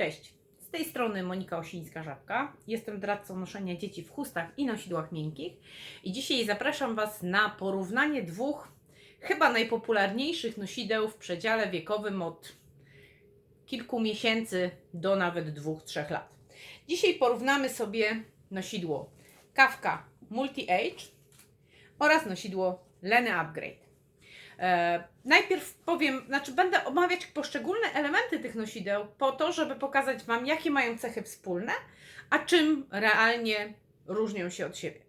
Cześć, z tej strony Monika Osińska-Żabka. Jestem doradcą noszenia dzieci w chustach i nosidłach miękkich i dzisiaj zapraszam Was na porównanie dwóch chyba najpopularniejszych nosideł w przedziale wiekowym od kilku miesięcy do nawet dwóch, trzech lat. Dzisiaj porównamy sobie nosidło Kawka Multi-Age oraz nosidło Leny Upgrade. E, najpierw powiem, znaczy będę omawiać poszczególne elementy tych nosideł po to, żeby pokazać Wam, jakie mają cechy wspólne, a czym realnie różnią się od siebie.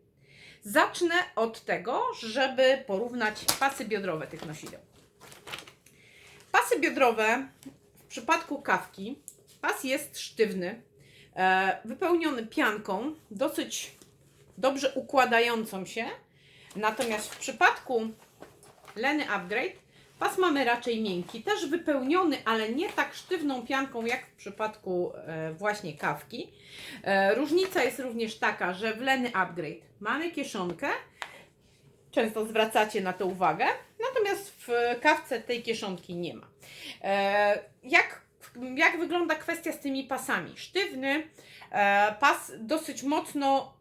Zacznę od tego, żeby porównać pasy biodrowe tych nosideł. Pasy biodrowe w przypadku kawki, pas jest sztywny, e, wypełniony pianką, dosyć dobrze układającą się, natomiast w przypadku Leny Upgrade. Pas mamy raczej miękki, też wypełniony, ale nie tak sztywną pianką jak w przypadku e, właśnie kawki. E, różnica jest również taka, że w Leny Upgrade mamy kieszonkę. Często zwracacie na to uwagę, natomiast w kawce tej kieszonki nie ma. E, jak, jak wygląda kwestia z tymi pasami? Sztywny pas dosyć mocno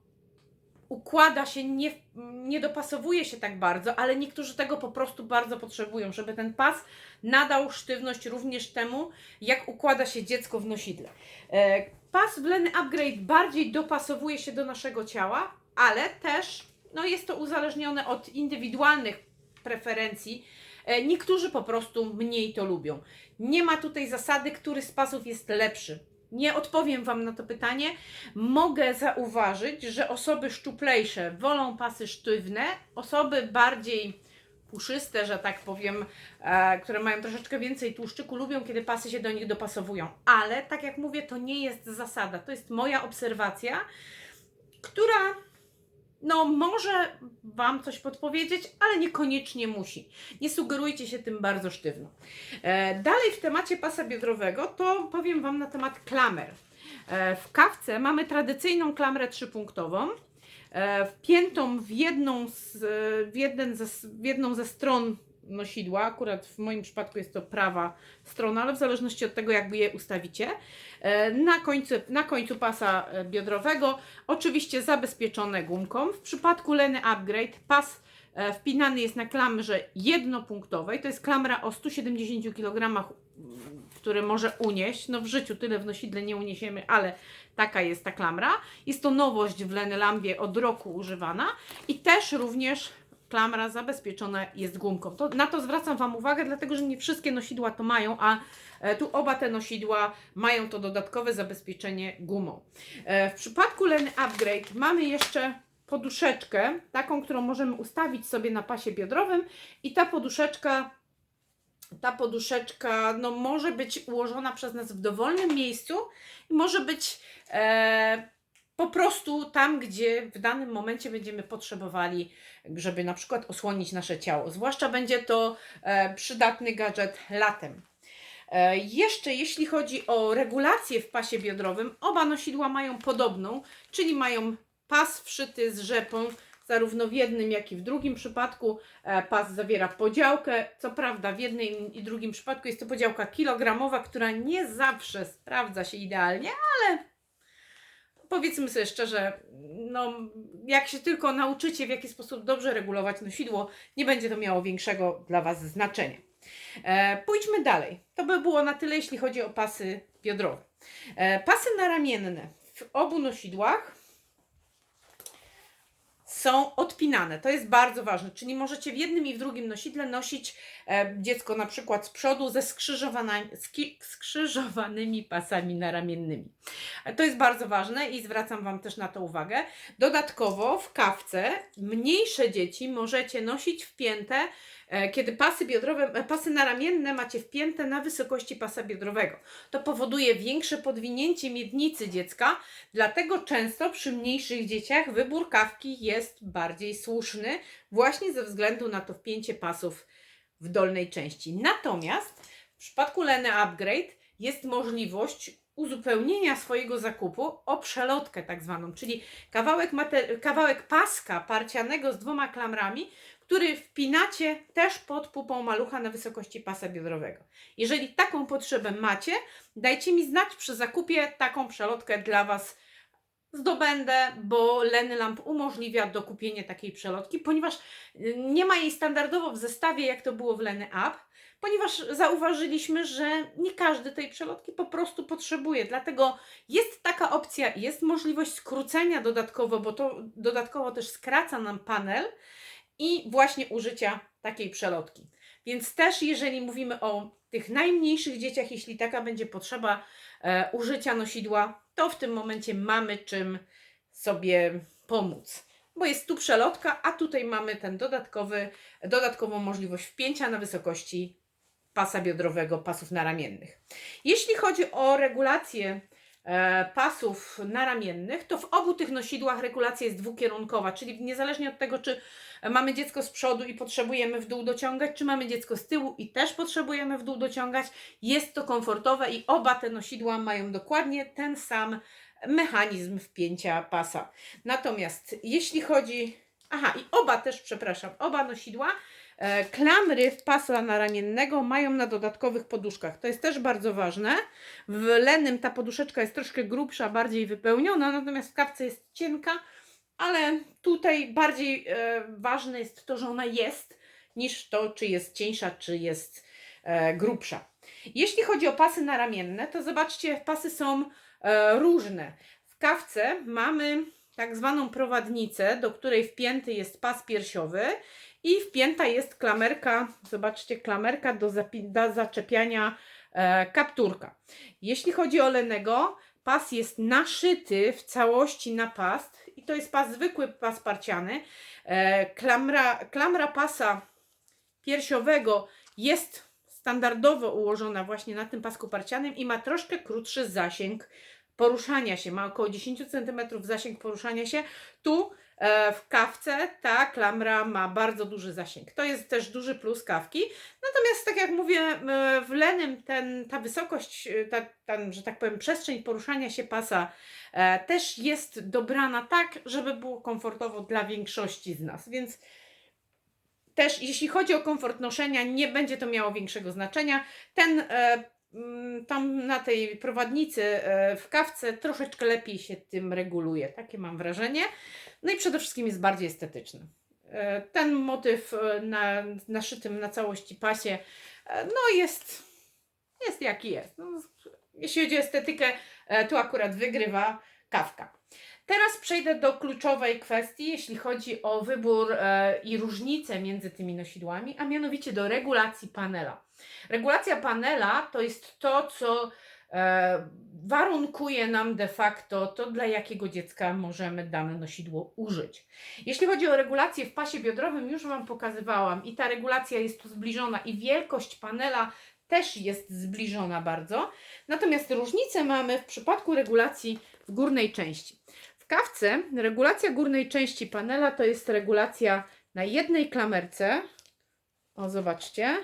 układa się, nie, nie dopasowuje się tak bardzo, ale niektórzy tego po prostu bardzo potrzebują, żeby ten pas nadał sztywność również temu, jak układa się dziecko w nosidle. E, Pas w Leny Upgrade bardziej dopasowuje się do naszego ciała, ale też no jest to uzależnione od indywidualnych preferencji. E, Niektórzy po prostu mniej to lubią. Nie ma tutaj zasady, który z pasów jest lepszy. Nie odpowiem Wam na to pytanie. Mogę zauważyć, że osoby szczuplejsze wolą pasy sztywne, osoby bardziej puszyste, że tak powiem, e, które mają troszeczkę więcej tłuszczyku, lubią, kiedy pasy się do nich dopasowują. Ale tak jak mówię, to nie jest zasada. To jest moja obserwacja, która no może Wam coś podpowiedzieć, ale niekoniecznie musi. Nie sugerujcie się tym bardzo sztywno. E, dalej w temacie pasa biodrowego to powiem Wam na temat klamer. E, w kawce mamy tradycyjną klamrę trzypunktową, e, wpiętą w jedną, z, w, jeden ze, w jedną ze stron nosidła, akurat w moim przypadku jest to prawa strona, ale w zależności od tego, jakby je ustawicie. E, Na końcu, na końcu pasa e, biodrowego, oczywiście zabezpieczone gumką. W przypadku Leny Upgrade pas e, wpinany jest na klamrze jednopunktowej. To jest klamra o 170 kg, który może unieść. No w życiu tyle w nosidle nie uniesiemy, ale taka jest ta klamra. Jest to nowość w Leny Lambie od roku używana i też również klamra zabezpieczona jest gumką. To, na to zwracam Wam uwagę, dlatego że nie wszystkie nosidła to mają, a e, tu oba te nosidła mają to dodatkowe zabezpieczenie gumą. E, W przypadku Leny Upgrade mamy jeszcze poduszeczkę, taką, którą możemy ustawić sobie na pasie biodrowym i ta poduszeczka ta poduszeczka no, może być ułożona przez nas w dowolnym miejscu i może być e, po prostu tam, gdzie w danym momencie będziemy potrzebowali, żeby na przykład osłonić nasze ciało. Zwłaszcza będzie to e, przydatny gadżet latem. E, jeszcze jeśli chodzi o regulację w pasie biodrowym, oba nosidła mają podobną, czyli mają pas wszyty z rzepą, zarówno w jednym, jak i w drugim przypadku. E, Pas zawiera podziałkę. Co prawda, w jednym i drugim przypadku jest to podziałka kilogramowa, która nie zawsze sprawdza się idealnie, ale powiedzmy sobie szczerze, no, jak się tylko nauczycie, w jaki sposób dobrze regulować nosidło, nie będzie to miało większego dla Was znaczenia. E, pójdźmy dalej. To by było na tyle, jeśli chodzi o pasy biodrowe. E, pasy naramienne w obu nosidłach są odpinane. To jest bardzo ważne. Czyli możecie w jednym i w drugim nosidle nosić e, dziecko na przykład z przodu ze skrzyżowanymi pasami naramiennymi. E, To jest bardzo ważne i zwracam Wam też na to uwagę. Dodatkowo w kawce mniejsze dzieci możecie nosić wpięte, e, kiedy pasy biodrowe, pasy naramienne macie wpięte na wysokości pasa biodrowego. To powoduje większe podwinięcie miednicy dziecka, dlatego często przy mniejszych dzieciach wybór kawki jest bardziej słuszny, właśnie ze względu na to wpięcie pasów w dolnej części. Natomiast w przypadku Leny Upgrade jest możliwość uzupełnienia swojego zakupu o przelotkę tak zwaną, czyli kawałek, kawałek paska parcianego z dwoma klamrami, który wpinacie też pod pupą malucha na wysokości pasa biodrowego. Jeżeli taką potrzebę macie, dajcie mi znać przy zakupie taką przelotkę dla Was zdobędę, bo Leny Lamp umożliwia dokupienie takiej przelotki, ponieważ y, nie ma jej standardowo w zestawie, jak to było w Leny Up, ponieważ zauważyliśmy, że nie każdy tej przelotki po prostu potrzebuje. Dlatego jest taka opcja, jest możliwość skrócenia dodatkowo, bo to dodatkowo też skraca nam panel i właśnie użycia takiej przelotki. Więc też, jeżeli mówimy o tych najmniejszych dzieciach, jeśli taka będzie potrzeba e, użycia nosidła, to w tym momencie mamy czym sobie pomóc. Bo jest tu przelotka, a tutaj mamy ten dodatkowy, dodatkową możliwość wpięcia na wysokości pasa biodrowego, pasów naramiennych. Jeśli chodzi o regulację pasów naramiennych, to w obu tych nosidłach regulacja jest dwukierunkowa, czyli niezależnie od tego, czy mamy dziecko z przodu i potrzebujemy w dół dociągać, czy mamy dziecko z tyłu i też potrzebujemy w dół dociągać, jest to komfortowe i oba te nosidła mają dokładnie ten sam mechanizm wpięcia pasa. Natomiast jeśli chodzi. Aha, i oba też, przepraszam, oba nosidła E, Klamry w pasa naramiennego mają na dodatkowych poduszkach. To jest też bardzo ważne. W lenym ta poduszeczka jest troszkę grubsza, bardziej wypełniona, natomiast w kawce jest cienka, ale tutaj bardziej e, ważne jest to, że ona jest, niż to, czy jest cieńsza, czy jest e, grubsza. Jeśli chodzi o pasy naramienne, to zobaczcie, pasy są e, różne. W kawce mamy tak zwaną prowadnicę, do której wpięty jest pas piersiowy i wpięta jest klamerka, zobaczcie, klamerka do, do zaczepiania e, kapturka. Jeśli chodzi o Lenego, pas jest naszyty w całości na pas i to jest pas zwykły, pas parciany. E, klamra, klamra pasa piersiowego jest standardowo ułożona właśnie na tym pasku parcianym i ma troszkę krótszy zasięg poruszania się, ma około 10 cm zasięg poruszania się. Tu w kawce ta klamra ma bardzo duży zasięg. To jest też duży plus kawki. Natomiast, tak jak mówię, e, w lenym ten, ta wysokość, e, ta, że tak powiem, przestrzeń poruszania się pasa też jest dobrana tak, żeby było komfortowo dla większości z nas. Więc też jeśli chodzi o komfort noszenia, nie będzie to miało większego znaczenia. Ten tam na tej prowadnicy e, w kawce troszeczkę lepiej się tym reguluje. Takie mam wrażenie. No i przede wszystkim jest bardziej estetyczny. E, ten motyw e, na, naszytym na całości pasie no jest, jest jaki jest. No, jeśli chodzi o estetykę, tu akurat wygrywa kawka. Teraz przejdę do kluczowej kwestii, jeśli chodzi o wybór e, i różnice między tymi nosidłami, a mianowicie do regulacji panela. Regulacja panela to jest to, co e, warunkuje nam de facto to, dla jakiego dziecka możemy dane nosidło użyć. Jeśli chodzi o regulację w pasie biodrowym, już Wam pokazywałam i ta regulacja jest tu zbliżona i wielkość panela też jest zbliżona bardzo. Natomiast różnicę mamy w przypadku regulacji w górnej części kawce regulacja górnej części panela to jest regulacja na jednej klamerce. O, zobaczcie.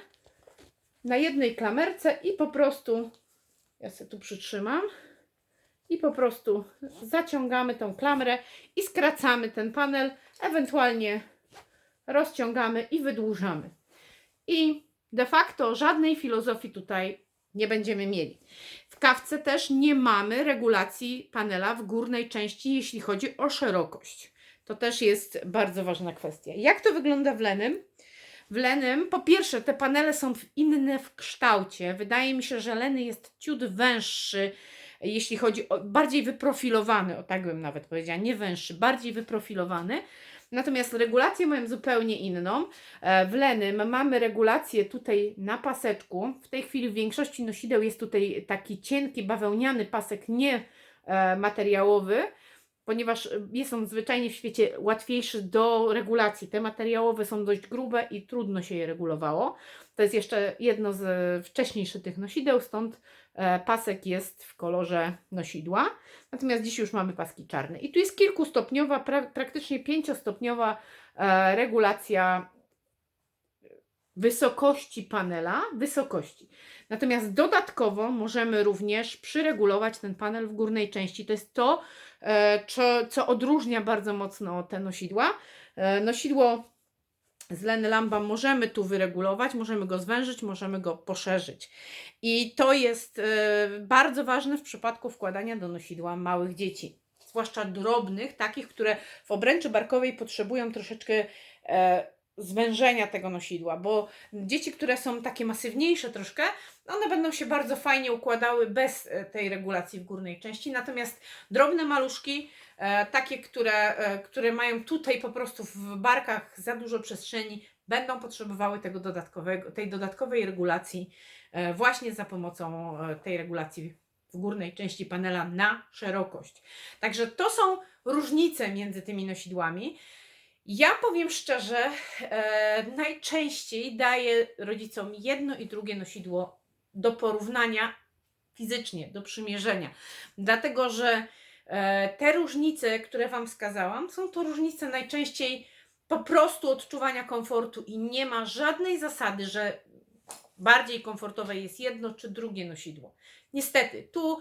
Na jednej klamerce i po prostu, ja sobie tu przytrzymam, i po prostu zaciągamy tą klamrę i skracamy ten panel, ewentualnie rozciągamy i wydłużamy. I de facto żadnej filozofii tutaj nie będziemy mieli. W kawce też nie mamy regulacji panela w górnej części, jeśli chodzi o szerokość. To też jest bardzo ważna kwestia. Jak to wygląda w lenym? W lenym, po pierwsze, te panele są inne w kształcie. Wydaje mi się, że leny jest ciut węższy, jeśli chodzi o bardziej wyprofilowany, o tak bym nawet powiedziała, nie węższy, bardziej wyprofilowany. Natomiast regulację mają zupełnie inną. E, w lenym mamy regulację tutaj na paseczku. W tej chwili w większości nosideł jest tutaj taki cienki, bawełniany pasek, nie e, materiałowy, ponieważ jest on zwyczajnie w świecie łatwiejszy do regulacji. Te materiałowe są dość grube i trudno się je regulowało. To jest jeszcze jedno z wcześniejszych tych nosideł, stąd E, pasek jest w kolorze nosidła. Natomiast dziś już mamy paski czarne. I tu jest kilkustopniowa, pra praktycznie pięciostopniowa e, regulacja wysokości panela, wysokości. Natomiast dodatkowo możemy również przyregulować ten panel w górnej części. To jest to, e, co, co odróżnia bardzo mocno te nosidła. Nosidło z Len Lamba możemy tu wyregulować, możemy go zwężyć, możemy go poszerzyć. I to jest e, bardzo ważne w przypadku wkładania do nosidła małych dzieci, zwłaszcza drobnych, takich, które w obręczy barkowej potrzebują troszeczkę e, zwężenia tego nosidła, bo dzieci, które są takie masywniejsze troszkę, one będą się bardzo fajnie układały bez e, tej regulacji w górnej części, natomiast drobne maluszki, e, takie, które, e, które mają tutaj po prostu w barkach za dużo przestrzeni, będą potrzebowały tego dodatkowego, tej dodatkowej regulacji właśnie za pomocą tej regulacji w górnej części panela na szerokość. Także to są różnice między tymi nosidłami. Ja powiem szczerze, e, najczęściej daję rodzicom jedno i drugie nosidło do porównania fizycznie, do przymierzenia. Dlatego, że e, te różnice, które Wam wskazałam, są to różnice najczęściej po prostu odczuwania komfortu i nie ma żadnej zasady, że bardziej komfortowe jest jedno czy drugie nosidło. Niestety, tu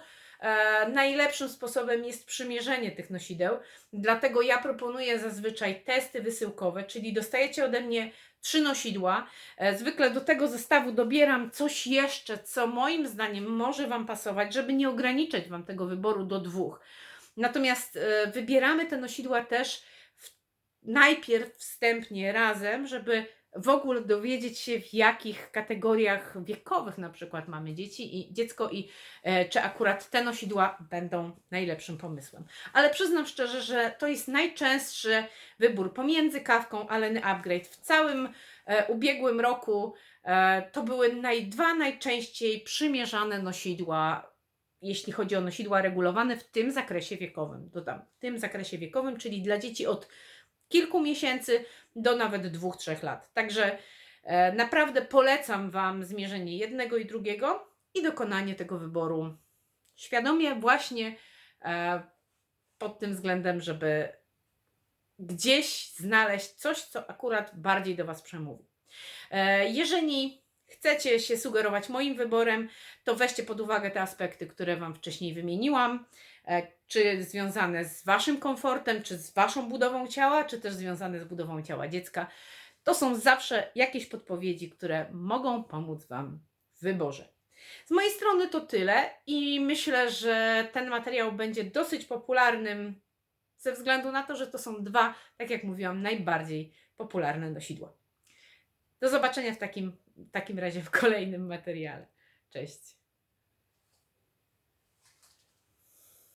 najlepszym sposobem jest przymierzenie tych nosideł, dlatego ja proponuję zazwyczaj testy wysyłkowe, czyli dostajecie ode mnie trzy nosidła. E, zwykle do tego zestawu dobieram coś jeszcze, co moim zdaniem może Wam pasować, żeby nie ograniczać Wam tego wyboru do dwóch. Natomiast e, wybieramy te nosidła też najpierw wstępnie razem, żeby w ogóle dowiedzieć się, w jakich kategoriach wiekowych na przykład mamy dzieci i dziecko i e, czy akurat te nosidła będą najlepszym pomysłem. Ale przyznam szczerze, że to jest najczęstszy wybór pomiędzy kawką a Leny Upgrade. W całym e, ubiegłym roku e, to były naj, dwa najczęściej przymierzane nosidła, jeśli chodzi o nosidła regulowane w tym zakresie wiekowym. Dodam, w tym zakresie wiekowym, czyli dla dzieci od kilku miesięcy do nawet dwóch, trzech lat. Także e, naprawdę polecam Wam zmierzenie jednego i drugiego i dokonanie tego wyboru świadomie, właśnie e, pod tym względem, żeby gdzieś znaleźć coś, co akurat bardziej do Was przemówi. E, jeżeli chcecie się sugerować moim wyborem, to weźcie pod uwagę te aspekty, które Wam wcześniej wymieniłam, e, czy związane z Waszym komfortem, czy z Waszą budową ciała, czy też związane z budową ciała dziecka. To są zawsze jakieś podpowiedzi, które mogą pomóc Wam w wyborze. Z mojej strony to tyle i myślę, że ten materiał będzie dosyć popularnym ze względu na to, że to są dwa, tak jak mówiłam, najbardziej popularne nosidła. Do zobaczenia w takim, takim razie w kolejnym materiale. Cześć.